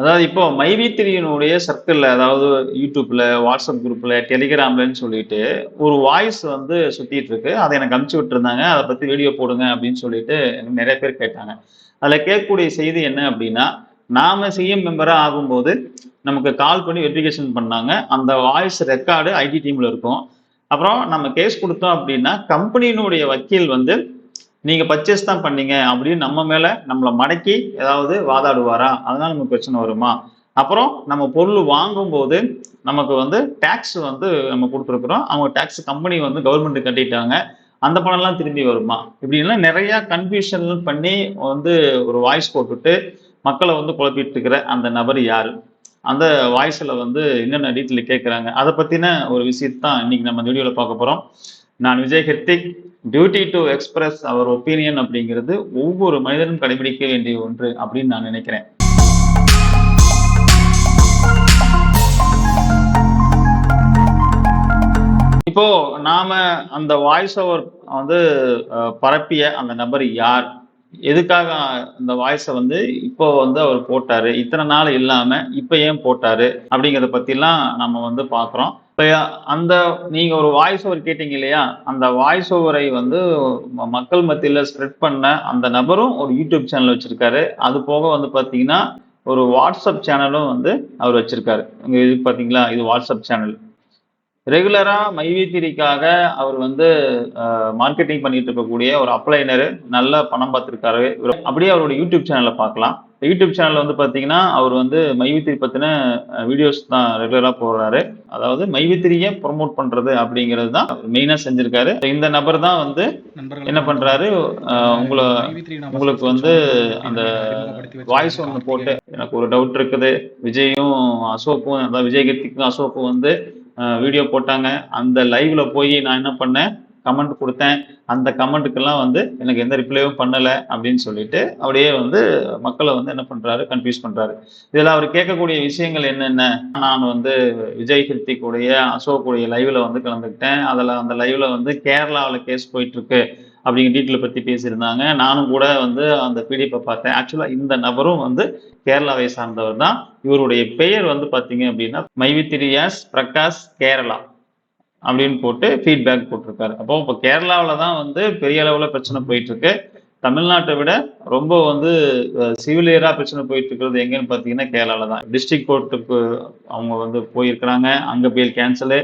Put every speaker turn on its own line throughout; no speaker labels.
அதாவது இப்போ மைவி த்ரீனுடைய சர்க்கிளில் அதாவது யூடியூப்ல வாட்ஸ்அப் குரூப்ல டெலிகிராம்லன்னு சொல்லிட்டு ஒரு வாய்ஸ் வந்து சுத்திட்டு இருக்கு. அதை எனக்கு அனுப்பிச்சு விட்டுருந்தாங்க. அதை பத்தி வீடியோ போடுங்க அப்படின்னு சொல்லிட்டு எனக்கு நிறைய பேர் கேட்டாங்க. அதில் கேட்கக்கூடிய செய்தி என்ன அப்படின்னா நாம சிஎம் மெம்பரா ஆகும்போது நமக்கு கால் பண்ணி வெரிஃபிகேஷன் பண்ணாங்க. அந்த வாய்ஸ் ரெக்கார்டு ஐடி டீம்ல இருக்கும். அப்புறம் நம்ம கேஸ் கொடுத்தோம் அப்படின்னா கம்பெனியினுடைய வக்கீல் வந்து நீங்க பர்ச்சேஸ் தான் பண்ணீங்க அப்படின்னு நம்ம மேல நம்மளை மடக்கி ஏதாவது வாதாடுவாரா? அதனால நமக்கு பிரச்சனை வருமா? அப்புறம் நம்ம பொருள் வாங்கும்போது நமக்கு வந்து டேக்ஸ் வந்து நம்ம கொடுத்துருக்குறோம். அவங்க டேக்ஸ் கம்பெனி வந்து கவர்மெண்ட் கட்டிட்டாங்க. அந்த பணம்லாம் திரும்பி வருமா? இப்படின்லாம் நிறைய கன்ஃபியூஷன் பண்ணி வந்து ஒரு வாய்ஸ் போட்டுட்டு மக்களை வந்து குழப்பிட்டு இருக்கிற அந்த நபர் யார்? அந்த வாய்ஸில் வந்து என்னென்ன டீட்டெயில் கேட்குறாங்க அதை பற்றின ஒரு விஷயத்தான் இன்னைக்கு நம்ம வீடியோவில் பார்க்க போகிறோம் நான் Vijay Hrithik duty to express our opinion அப்படிங்கிறது ஒவ்வொரு மனிதனும் கடைபிடிக்க வேண்டிய ஒன்று அப்படின்னு நான் நினைக்கிறேன். இப்போ நாம அந்த வாய்ஸ் ஓவர் வந்து பரப்பிய அந்த நபர் யார்? எதுக்காக இந்த வாய்ஸை வந்து இப்போ வந்து அவர் போட்டாரு? இத்தனை நாள் இல்லாம இப்ப ஏன் போட்டாரு? அப்படிங்கிறத பத்திலாம் நம்ம வந்து பாக்குறோம் அந்த நீங்க ஒரு வாய்ஸ் ஓவர் கேட்டீங்க இல்லையா அந்த வாய்ஸ் ஓவரை வந்து ம- மக்கள் மத்தியில ஸ்ப்ரெட் பண்ண அந்த நபரும் ஒரு யூடியூப் சேனல் வச்சிருக்காரு. அது போக வந்து பாத்தீங்கன்னா ஒரு வாட்ஸ்அப் சேனலும் வந்து அவர் வச்சிருக்காரு. இங்க இது பாத்தீங்களா இது வாட்ஸ்அப் சேனல் ரெகுலரா மைவித்திரிக்காக அவர் வந்து மார்க்கெட்டிங் பண்ணிட்டு இருக்கக்கூடிய ஒரு அப்ளைனர் நல்ல பணம் பார்த்திருக்காரு அப்படியே அவரோட யூடியூப் சேனலை பார்க்கலாம் யூடியூப் சேனல்ல வந்து பாத்தீங்கன்னா அவர் வந்து மைவித்திரி பத்தின வீடியோஸ் தான் ரெகுலரா போடுறாரு. அதாவது மைவித்திரியை ப்ரொமோட் பண்றது அப்படிங்கிறது தான் மெயினா செஞ்சிருக்காரு. இந்த நபர் தான் வந்து என்ன பண்றாரு? அஹ், உங்களை உங்களுக்கு வந்து அந்த வாய்ஸ் ஒன்று போட்டு எனக்கு ஒரு டவுட் இருக்குது. விஜயும் அசோக்கும் அதாவது விஜய் கீர்த்திக்கும் அசோக்கும் வந்து வீடியோ போட்டாங்க. அந்த லைவ்ல போய் நான் என்ன பண்ணேன்? கமெண்ட் கொடுத்தேன். அந்த கமெண்ட்டுக்கெல்லாம் வந்து எனக்கு எந்த ரிப்ளையும் பண்ணலை அப்படின்னு சொல்லிட்டு அப்படியே வந்து மக்களை வந்து என்ன பண்ணுறாரு கன்ஃபியூஸ் பண்ணுறாரு இதில் அவர் கேட்கக்கூடிய விஷயங்கள் என்னென்ன? நான் வந்து விஜய் ஹிருத்திக்குடைய அசோக்குடைய லைவில் வந்து கலந்துக்கிட்டேன். அதில் அந்த லைவில் வந்து கேரளாவில் கேஸ் போயிட்டுருக்கு அப்படிங்கிற டீட்டெயில் பற்றி பேசியிருந்தாங்க. நானும் கூட வந்து அந்த பிடிஎஃப் பார்த்தேன். ஆக்சுவலாக இந்த நபரும் வந்து கேரளாவை சார்ந்தவர் தான். இவருடைய பெயர் வந்து பார்த்தீங்க அப்படின்னா மைவித்திரியாஸ் பிரகாஷ் கேரளா. அப்படின்னு போட்டு ஃபீட்பேக் போட்டிருக்காரு. அப்போ இப்போ கேரளாவில் தான் வந்து பெரிய அளவில் பிரச்சனை போயிட்டு இருக்கு தமிழ்நாட்டை விட ரொம்ப வந்து சிவிலியராக பிரச்சனை போயிட்டு இருக்கிறது எங்கன்னு பார்த்தீங்கன்னா கேரளாவில் தான். டிஸ்ட்ரிக்ட் கோர்ட்டுக்கு அவங்க வந்து போயிருக்கிறாங்க. அங்கே பேல் கேன்சலு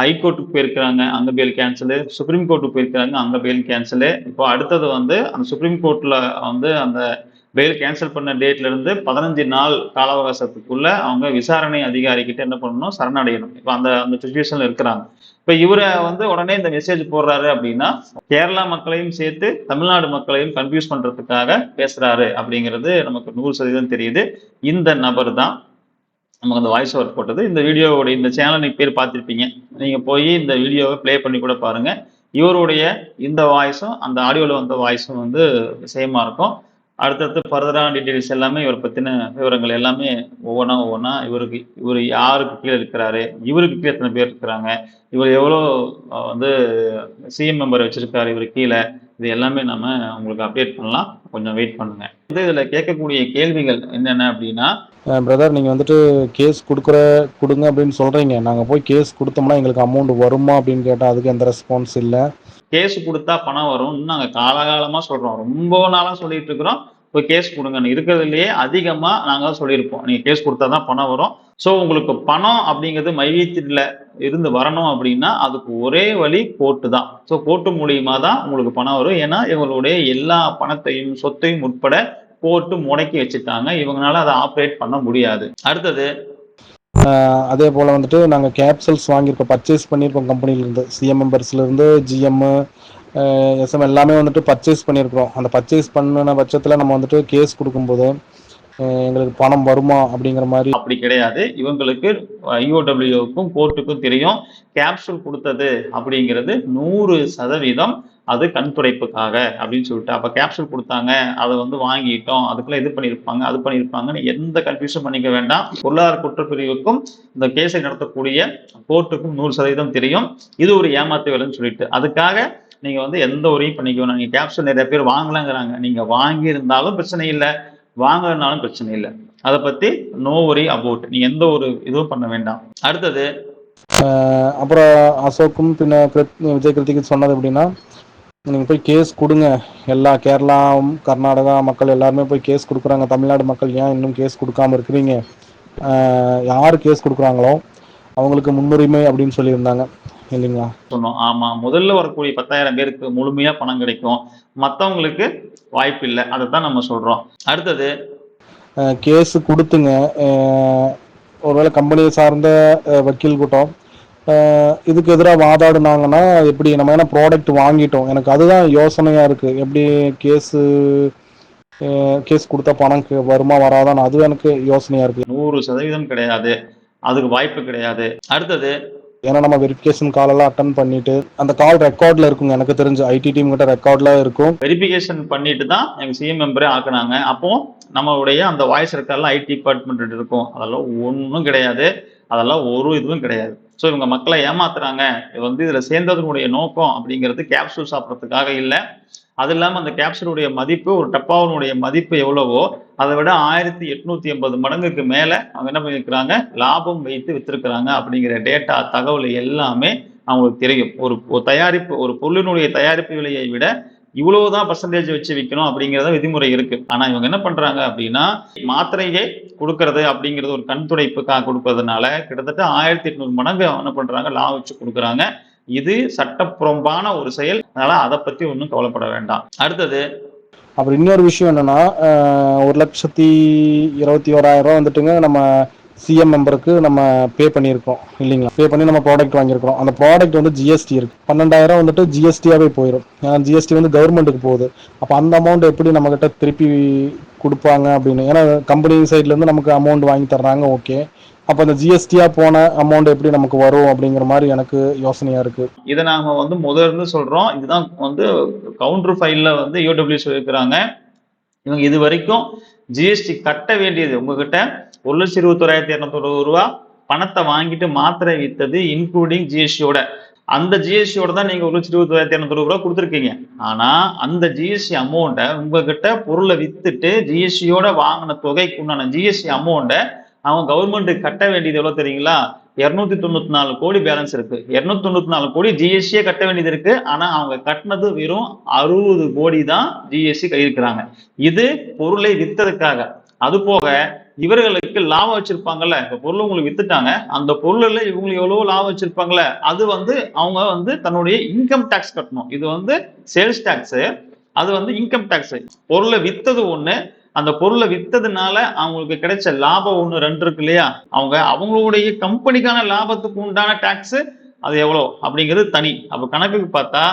ஹைகோர்ட்டுக்கு போயிருக்கிறாங்க. அங்கே பேல் கேன்சலு சுப்ரீம் கோர்ட்டுக்கு போயிருக்கிறாங்க. அங்கே பேல் கேன்சலு இப்போ அடுத்தது வந்து அந்த சுப்ரீம் கோர்ட்டில் வந்து அந்த பெயில் கேன்சல் பண்ண டேட்ல இருந்து பதினஞ்சு நாள் கால அவகாசத்துக்குள்ள அவங்க விசாரணை அதிகாரிகிட்ட என்ன பண்ணணும்? சரணடையணும். இப்போ அந்த அந்த சுச்சுவேஷன்ல இருக்கிறாங்க. இப்போ இவரை வந்து உடனே இந்த மெசேஜ் போடுறாரு அப்படின்னா கேரளா மக்களையும் சேர்த்து தமிழ்நாடு மக்களையும் கன்ஃபியூஸ் பண்றதுக்காக பேசுறாரு அப்படிங்கிறது நமக்கு நூறு சதவீதம் தெரியுது. இந்த நபர் தான் நமக்கு அந்த வாய்ஸ் ஓவர் போட்டது. இந்த வீடியோவோட இந்த சேனல் நீங்க பேர் பார்த்துருப்பீங்க. நீங்க போய் இந்த வீடியோவை ப்ளே பண்ணி கூட பாருங்க. இவருடைய இந்த வாய்ஸும் அந்த ஆடியோவில் வந்த வாய்ஸும் வந்து சேமாக இருக்கும். அடுத்தடுத்து ஃபர்தரான டீட்டெயில்ஸ் எல்லாமே இவரை பற்றின விவரங்கள் எல்லாமே ஒவ்வொன்றா ஒவ்வொன்றா இவருக்கு இவர் யாருக்கு கீழே இருக்கிறாரு இவருக்கு கீழே எத்தனை பேர் இருக்கிறாங்க இவர் எவ்வளோ வந்து சிஎம் மெம்பர் வச்சுருக்காரு இவர் கீழே இது எல்லாமே நம்ம உங்களுக்கு அப்டேட் பண்ணலாம். கொஞ்சம் வெயிட் பண்ணுங்க. வந்து இதில் கேட்கக்கூடிய கேள்விகள் என்னென்ன அப்படின்னா
பிரதர் நீங்கள் வந்துட்டு கேஸ் கொடுக்குற கொடுங்க அப்படின்னு சொல்கிறீங்க நாங்கள் போய் கேஸ் கொடுத்தோம்னா எங்களுக்கு அமௌண்ட் வருமா அப்படின்னு கேட்டால் அதுக்கு எந்த ரெஸ்பான்ஸ் இல்லை.
கேஸ் கொடுத்தா பணம் வரும்னு நாங்கள் காலகாலமாக சொல்கிறோம் ரொம்ப நாளாக சொல்லிட்டு இருக்கிறோம். போய் கேஸ் கொடுங்கன்னு இருக்கிறதுலையே அதிகமாக நாங்கள் சொல்லியிருப்போம். நீங்கள் கேஸ் கொடுத்தா தான் பணம் வரும். ஸோ உங்களுக்கு பணம் அப்படிங்கிறது மைவீத்தில இருந்து வரணும் அப்படின்னா அதுக்கு ஒரே வழி கோர்ட்டு தான் ஸோ கோர்ட்டு மூலியமாக தான் உங்களுக்கு பணம் வரும். ஏன்னா இவங்களுடைய எல்லா பணத்தையும் சொத்தையும் உட்பட கோர்ட்டு முடக்கி வச்சுட்டாங்க. இவங்களால அதை ஆப்ரேட் பண்ண முடியாது. அடுத்தது
அதே போல் வந்துட்டு நாங்கள் கேப்சல்ஸ் வாங்கியிருக்கோம். பர்ச்சேஸ் பண்ணியிருக்கோம் கம்பெனிலேருந்து சிஎம் மெம்பர்ஸ்லேருந்து ஜிஎம் எஸ்எம் எல்லாமே வந்துட்டு பர்ச்சேஸ் பண்ணியிருக்கிறோம். அந்த பர்ச்சேஸ் பண்ணின பட்சத்தில் நம்ம வந்துட்டு கேஸ் கொடுக்கும்போது எங்களுக்கு பணம் வருமா அப்படிங்கிற மாதிரி
அப்படி கிடையாது. இவங்களுக்கு ஐஓடபிள்யூக்கும் கோர்ட்டுக்கும் தெரியும். கேப்சூல் கொடுத்தது அப்படிங்கிறது நூறு சதவீதம் அது கண்துடைப்புக்காக அப்படின்னு சொல்லிட்டு அப்போ கேப்சூல் கொடுத்தாங்க அதை வந்து வாங்கிட்டோம் அதுக்குள்ள இது பண்ணியிருப்பாங்க அது பண்ணியிருப்பாங்கன்னு எந்த கன்ஃபியூஷன் பண்ணிக்க வேண்டாம். பொருளாதார குற்றப்பிரிவுக்கும் இந்த கேஸை நடத்தக்கூடிய கோர்ட்டுக்கும் நூறு சதவீதம் தெரியும். இது ஒரு ஏமாத்து வேலைன்னு சொல்லிட்டு. அதுக்காக நீங்க வந்து எந்த உரையும் பண்ணிக்க வேணாம். நீங்க கேப்சூல் நிறைய பேர் வாங்கலாங்கிறாங்க. நீங்க வாங்கியிருந்தாலும் பிரச்சனை இல்லை. வாங்கலனாலும் பிரச்சனை இல்லை. அதை பத்தி நோ வரி அபவுட் நீ எந்த ஒரு இதுவும் பண்ண வேண்டாம். அடுத்தது
அப்புறம் அசோக்கும் பின்ன விஜய் கிருத்திக்கு சொன்னது எப்படின்னா நீங்கள் போய் கேஸ் கொடுங்க. எல்லா கேரளா கர்நாடகா மக்கள் எல்லாருமே போய் கேஸ் கொடுக்குறாங்க. தமிழ்நாடு மக்கள் ஏன் இன்னும் கேஸ் கொடுக்காம இருக்கிறீங்க? யார் கேஸ் கொடுக்குறாங்களோ அவங்களுக்கு முன்னுரிமை அப்படின்னு சொல்லியிருந்தாங்க. இல்லைங்களா?
சொன்னோம். ஆமா. முதல்ல வரக்கூடிய பத்தாயிரம் பேருக்கு முழுமையா பணம் கிடைக்கும். மத்தவங்களுக்கு வாய்ப்பு இல்லை. அதை தான் நம்ம சொல்றோம். அடுத்தது
கேஸ் கொடுத்துங்க. ஒருவேளை கம்பெனியை சார்ந்த வக்கீல் கூட்டம் இதுக்கு எதிராக வாதாடுனாங்கன்னா எப்படி நம்ம ஏன்னா ப்ராடக்ட் வாங்கிட்டோம்? எனக்கு அதுதான் யோசனையாக இருக்குது எப்படி கேஸு கேஸ் கொடுத்தா பணம் வருமா வராதான்னு அது எனக்கு யோசனையாக இருக்குது
நூறு சதவீதம் கிடையாது. அதுக்கு வாய்ப்பு கிடையாது. அடுத்தது
ஏன்னா நம்ம வெரிஃபிகேஷன் காலெல்லாம் அட்டன் பண்ணிட்டு அந்த கால் ரெக்கார்டில் இருக்குங்க. எனக்கு தெரிஞ்சு ஐடி டீம் கிட்ட ரெக்கார்டில் இருக்கும்.
வெரிஃபிகேஷன் பண்ணிட்டு தான் எங்க சிஎம் மெம்பரே ஆக்குனாங்க. அப்போ நம்மளுடைய அந்த வாய்ஸ் ரெக்கார்ட்லாம் ஐடி டிபார்ட்மெண்ட் இருக்கும். அதெல்லாம் ஒன்றும் கிடையாது. அதெல்லாம் ஒரு இதுவும் கிடையாது. ஸோ இவங்க மக்களை ஏமாத்துறாங்க. இது வந்து இதில் சேர்ந்ததனுடைய நோக்கம் அப்படிங்கிறது கேப்சூல் சாப்பிட்றதுக்காக இல்லை. அது இல்லாமல் அந்த கேப்சூலுடைய மதிப்பு ஒரு டப்பாவினுடைய மதிப்பு எவ்வளவோ அதை விட ஆயிரத்தி எட்நூத்தி எண்பது மடங்குக்கு மேலே அவங்க என்ன பண்ணியிருக்கிறாங்க? லாபம் வைத்து வித்திருக்கிறாங்க அப்படிங்கிற டேட்டா தகவல் எல்லாமே அவங்களுக்கு தெரியும். ஒரு தயாரிப்பு ஒரு பொருளினுடைய தயாரிப்பு விலையை விட இவ்வளவுதான் பர்சன்டேஜ் வச்சு விற்கணும் அப்படிங்கறத விதிமுறை இருக்கு. ஆனா இவங்க என்ன பண்றாங்க அப்படின்னா மாத்திரையே கொடுக்கறது அப்படிங்கிறது ஒரு கண் துடைப்புக்காக கொடுக்கறதுனால கிட்டத்தட்ட ஆயிரத்தி எட்நூறு மடங்கு என்ன பண்றாங்க லாபம் வச்சு கொடுக்குறாங்க. இது சட்டப்புறம்பான ஒரு செயல். அதனால அதை பத்தி ஒன்றும் கவலைப்பட வேண்டாம். அடுத்தது
அப்புறம் இன்னொரு விஷயம் என்னன்னா ஒரு லட்சத்தி இருபத்தி ஓராயிரம் ரூபா வந்துட்டுங்க. நம்ம சிஎம் மெம்பருக்கு நம்ம பே பண்ணியிருக்கோம் இல்லைங்களா? பே பண்ணி நம்ம ப்ராடக்ட் வாங்கியிருக்கிறோம். அந்த ப்ராடக்ட் வந்து ஜிஎஸ்டி இருக்கு. பன்னெண்டாயிரம் வந்துட்டு ஜிஎஸ்டியாகவே போயிடும் ஏன்னா ஜிஎஸ்டி வந்து கவர்மெண்ட்டுக்கு போகுது. அப்போ அந்த அமௌண்ட் எப்படி நம்மக்கிட்ட திருப்பி கொடுப்பாங்க அப்படின்னு? ஏன்னா கம்பெனி சைட்லேருந்து நமக்கு அமௌண்ட் வாங்கி தர்றாங்க ஓகே அப்போ அந்த ஜிஎஸ்டியா போன அமௌண்ட் எப்படி நமக்கு வரும் அப்படிங்கிற மாதிரி எனக்கு யோசனையா இருக்கு.
இதை நாம வந்து முதல்ல சொல்கிறோம் சொல்றோம். இதுதான் வந்து கவுண்டர் ஃபைல்ல வந்து யூடபிள்யூ சொல்லியிருக்கிறாங்க. இவங்க இது வரைக்கும் ஜிஎஸ்டி கட்ட வேண்டியது. உங்ககிட்ட ஒரு லட்சம் இருபத்தோராயிரத்தி இரநூத்தொண்ணூறு ரூபா பணத்தை வாங்கிட்டு மாத்திரை வித்தது இன்க்ளூடிங் ஜிஎஸ்டியோட அந்த ஜிஎஸ்டியோட தான் நீங்க ஒரு லட்சம் இருபத்தோராயிரத்தி இரநூத்தொரு ரூபா கொடுத்துருக்கீங்க. ஆனா அந்த ஜிஎஸ்டி அமௌண்ட்டை உங்ககிட்ட பொருளை வித்துட்டு ஜிஎஸ்டியோட வாங்கின தொகைக்கு உண்டான ஜிஎஸ்டி அமௌண்ட்டை அவங்க கவர்மெண்ட்டுக்கு கட்ட வேண்டியது எவ்வளவு தெரியுங்களா? இருநூத்தி தொண்ணூத்தி நாலு கோடி பேலன்ஸ் இருக்கு. இருநூத்தி தொண்ணூத்தி நாலு கோடி ஜிஎஸ்டியே கட்ட வேண்டியது இருக்கு. ஆனா அவங்க கட்டினது வெறும் அறுபது கோடி தான் ஜிஎஸ்டி கையிருக்கிறாங்க. இது பொருளை வித்ததுக்காக அது போக இவர்களுக்கு லாபம் வச்சிருப்பாங்கல்ல. இந்த பொருள் உங்களுக்கு வித்துட்டாங்க. அந்த பொருள்ல இவங்களுக்கு எவ்வளவு லாபம் வச்சிருப்பாங்கல்ல. அது வந்து அவங்க வந்து தன்னுடைய இன்கம் டேக்ஸ் கட்டணும். இது வந்து சேல்ஸ் டேக்ஸ் அது வந்து இன்கம் டேக்ஸ் பொருளை வித்தது ஒண்ணு அந்த பொருளை வித்ததுனால அவங்களுக்கு கிடைச்ச லாபம் ஒன்று ரெண்டு இருக்கு இல்லையா? அவங்க அவங்களுடைய கம்பெனிக்கான லாபத்துக்கு உண்டான டேக்ஸ் அது எவ்வளோ? அப்படிங்கிறது தனி. அப்போ கணக்குக்கு பார்த்தா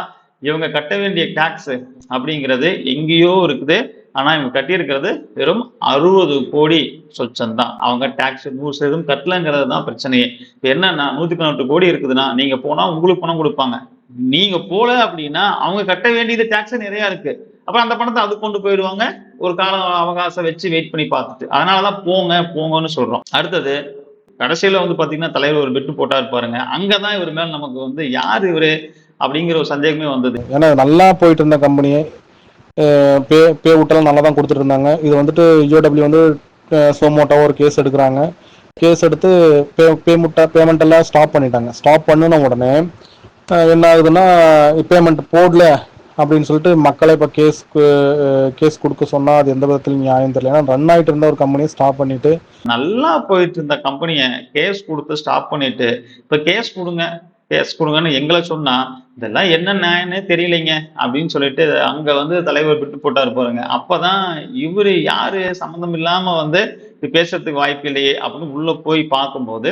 இவங்க கட்ட வேண்டிய டேக்ஸ் அப்படிங்கிறது எங்கேயோ இருக்குது. ஆனால் இவங்க கட்டியிருக்கிறது வெறும் அறுபது கோடி சொச்சம் தான் அவங்க டேக்ஸ் நூறு சதவீதம் கட்டலங்கிறது தான் பிரச்சனையே. இப்போ என்னன்னா நூற்றி பதினெட்டு கோடி இருக்குதுன்னா நீங்கள் போனால் உங்களுக்கு பணம் கொடுப்பாங்க. நீங்கள் போகல அப்படின்னா அவங்க கட்ட வேண்டியது டேக்ஸ் நிறையா இருக்குது அப்புறம் அந்த பணத்தை அது கொண்டு போயிடுவாங்க. ஒரு கால அவகாசம் வச்சு வெயிட் பண்ணி பார்த்துட்டு. அதனாலதான் போங்க போங்கன்னு சொல்றோம். அடுத்தது கடைசியில வந்து பாத்தீங்கன்னா தலைவர் ஒரு பெட்டு போட்டா இருப்பாருங்க அங்கதான் இவர் மேல நமக்கு வந்து யார் இவரு அப்படிங்கிற ஒரு சந்தேகமே வந்தது.
ஏன்னா நல்லா போயிட்டு இருந்த கம்பெனியை பே பே விட்டெல்லாம் நல்லா தான் கொடுத்துட்டு இருந்தாங்க இது வந்துட்டு யூடபிள்யூ வந்து சோமோட்டாவோ ஒரு கேஸ் எடுக்கிறாங்க. கேஸ் எடுத்து பே பேமெண்ட்டா பேமெண்ட் எல்லாம் ஸ்டாப் பண்ணிட்டாங்க. ஸ்டாப் பண்ணின உடனே என்ன ஆகுதுன்னா பேமெண்ட் போடல. அப்படின்னு சொல்லிட்டு மக்களை இப்போ கேஸ் கேஸ் கொடுக்க சொன்னா அது எந்த விதத்தில் நியாயம் தெரியல. ஏன்னா ரன் ஆகிட்டு இருந்த ஒரு கம்பெனியை ஸ்டாப் பண்ணிட்டு
நல்லா போயிட்டு இருந்த கம்பெனியை கேஸ் கொடுத்து ஸ்டாப் பண்ணிட்டு இப்போ கேஸ் கொடுங்க கேஸ் கொடுங்கன்னு எங்களை சொன்னால் இதெல்லாம் என்ன நியாயம்னே தெரியலைங்க அப்படின்னு சொல்லிட்டு அங்கே வந்து தலைவர் விட்டு போட்டார் பாருங்க. அப்பதான் இவர் யாரு? சம்மந்தம் இல்லாமல் வந்து இது பேசுறதுக்கு வாய்ப்பு இல்லையே அப்படின்னு உள்ளே போய் பார்க்கும்போது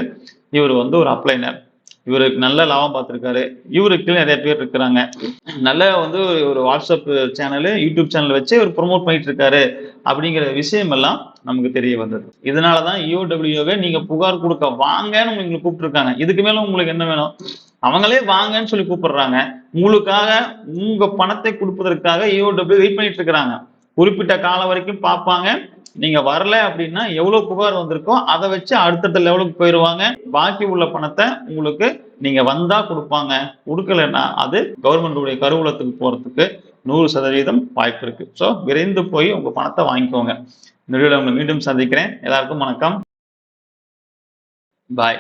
இவர் வந்து ஒரு அப்ளைனர். இவருக்கு நல்ல லாபம் பார்த்துருக்காரு. இவருக்கு நிறைய பேர் இருக்கிறாங்க. நல்ல வந்து ஒரு- வாட்ஸ்அப் சேனலு யூடியூப் சேனல் வச்சு இவர் ப்ரொமோட் பண்ணிட்டு இருக்காரு அப்படிங்கிற விஷயம் எல்லாம் நமக்கு தெரிய வந்தது. இதனால தான் இஓடபிள்யூவே நீங்க புகார் கொடுக்க வாங்கன்னு உங்களுக்கு கூப்பிட்டுருக்காங்க. இதுக்கு மேலே உங்களுக்கு என்ன வேணும்? அவங்களே வாங்கன்னு சொல்லி கூப்பிடுறாங்க. உங்களுக்காக உங்க பணத்தை கொடுப்பதற்காக இஓடபிள்யூ வெயிட் பண்ணிட்டு இருக்கிறாங்க குறிப்பிட்ட காலம் வரைக்கும் பார்ப்பாங்க. நீங்க வரல அப்படின்னா எவ்வளவு புகார் வந்திருக்கோ அதை வச்சு அடுத்தடுத்த லெவலுக்கு போயிடுவாங்க பாக்கி உள்ள பணத்தை உங்களுக்கு நீங்க வந்தா கொடுப்பாங்க. கொடுக்கலன்னா அது கவர்மெண்டுடைய கருவூலத்துக்கு போறதுக்கு நூறு சதவீதம் வாய்ப்பு இருக்கு. ஸோ விரைந்து போய் உங்க பணத்தை வாங்கிக்கோங்க. இந்த வீடியோவில் உங்களை மீண்டும் சந்திக்கிறேன். எல்லாருக்கும் வணக்கம். பாய்